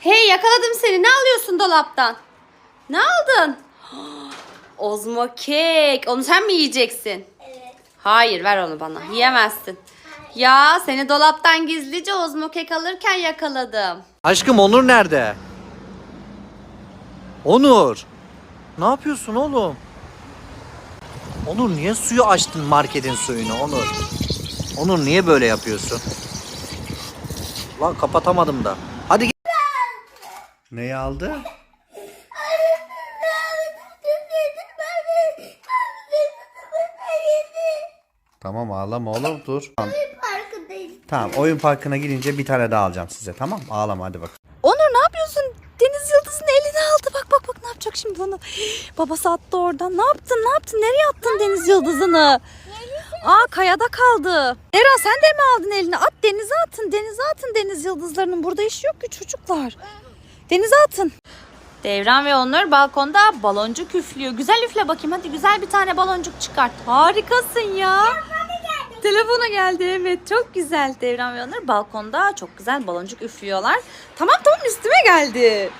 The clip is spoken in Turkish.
Hey yakaladım seni. Ne alıyorsun dolaptan? Ne aldın? Ozmo kek. Onu sen mi yiyeceksin? Evet. Hayır ver onu bana. Yiyemezsin. Ya seni dolaptan gizlice ozmo kek alırken yakaladım. Aşkım Onur nerede? Onur. Ne yapıyorsun oğlum? Onur niye suyu açtın marketin suyunu Onur? Onur niye böyle yapıyorsun? Lan kapatamadım da. Neyi aldı? Tamam ağlama oğlum dur. Tamam. Parkındayız. Tamam oyun parkına gidince bir tane daha alacağım size tamam Ağlama hadi bak. Onur ne yapıyorsun? Deniz yıldızını eline aldı. Bak bak bak ne yapacak şimdi onu. Babası attı oradan. Ne yaptın? Ne yaptın? Nereye attın deniz yıldızını? Aa kayada kaldı. Dera sen de mi aldın eline? At denize atın. Denize atın deniz yıldızlarının. Burada işi yok ki çocuklar. Denize atın. Devran ve Onur balkonda baloncuk üflüyor. Güzel üfle bakayım. Hadi güzel bir tane baloncuk çıkart. Harikasın ya. Telefona geldi evet çok güzel Devran ve Onur balkonda çok güzel baloncuk üflüyorlar. Tamam tamam üstüme geldi.